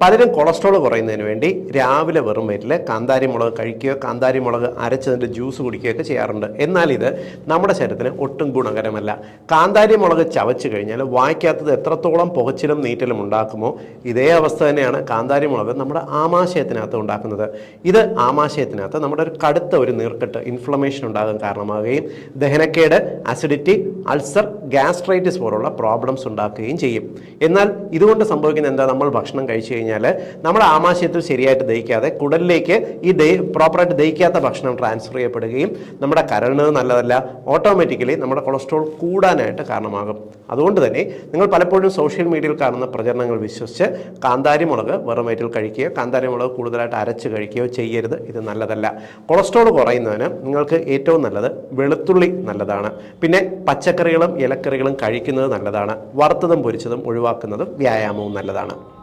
പലരും കൊളസ്ട്രോൾ കുറയുന്നതിന് വേണ്ടി രാവിലെ വെറും വയറ്റിൽ കാന്താരി മുളക് കഴിക്കുകയോ കാന്താരി മുളക് അരച്ചതിന്റെ ജ്യൂസ് കുടിക്കുകയൊക്കെ ചെയ്യാറുണ്ട്. എന്നാൽ ഇത് നമ്മുടെ ശരീരത്തിന് ഒട്ടും ഗുണകരമല്ല. കാന്താരി മുളക് ചവച്ച് കഴിഞ്ഞാൽ വായിക്കാത്തത് എത്രത്തോളം പുകച്ചിലും നീറ്റലും ഉണ്ടാക്കുമോ ഇതേ അവസ്ഥ തന്നെയാണ് കാന്താരി മുളക് നമ്മുടെ ആമാശയത്തിനകത്ത് ഉണ്ടാക്കുന്നത്. ഇത് ആമാശയത്തിനകത്ത് നമ്മുടെ ഒരു കടുത്ത ഒരു നീർക്കെട്ട് ഇൻഫ്ലമേഷൻ ഉണ്ടാകാൻ കാരണമാവുകയും ദഹനക്കേട് അസിഡിറ്റി അൾസർ ഗ്യാസ്ട്രൈറ്റിസ് പോലുള്ള പ്രോബ്ലംസ് ഉണ്ടാക്കുകയും ചെയ്യും. എന്നാൽ ഇതുകൊണ്ട് സംഭവിക്കുന്ന എന്താ? നമ്മൾ ഭക്ഷണം കഴിച്ചു കഴിഞ്ഞാൽ നമ്മൾ ആമാശയത്തിൽ ശരിയായിട്ട് ദഹിക്കാതെ കുടലിലേക്ക് ഈ ദഹി പ്രോപ്പറായിട്ട് ദഹിക്കാത്ത ഭക്ഷണം ട്രാൻസ്ഫർ ചെയ്യപ്പെടുകയും നമ്മുടെ കരളിന് നല്ലതല്ല. ഓട്ടോമാറ്റിക്കലി നമ്മുടെ കൊളസ്ട്രോൾ കൂടാനായിട്ട് കാരണമാകും. അതുകൊണ്ട് തന്നെ നിങ്ങൾ പലപ്പോഴും സോഷ്യൽ മീഡിയയിൽ കാണുന്ന പ്രചരണങ്ങൾ വിശ്വസിച്ച് കാന്താരി മുളക് വെറും വയറ്റിൽ കഴിക്കുകയോ കാന്താരി മുളക് കൂടുതലായിട്ട് അരച്ച് കഴിക്കുകയോ ചെയ്യരുത്. ഇത് നല്ലതല്ല. കൊളസ്ട്രോൾ കുറയുന്നതിന് നിങ്ങൾക്ക് ഏറ്റവും നല്ലത് വെളുത്തുള്ളി നല്ലതാണ്. പിന്നെ പച്ചക്കറികളും ഇലക്കറികളും കഴിക്കുന്നത് നല്ലതാണ്. വറുത്തതും പൊരിച്ചതും ഒഴിവാക്കുന്നതും വ്യായാമവും നല്ലതാണ്.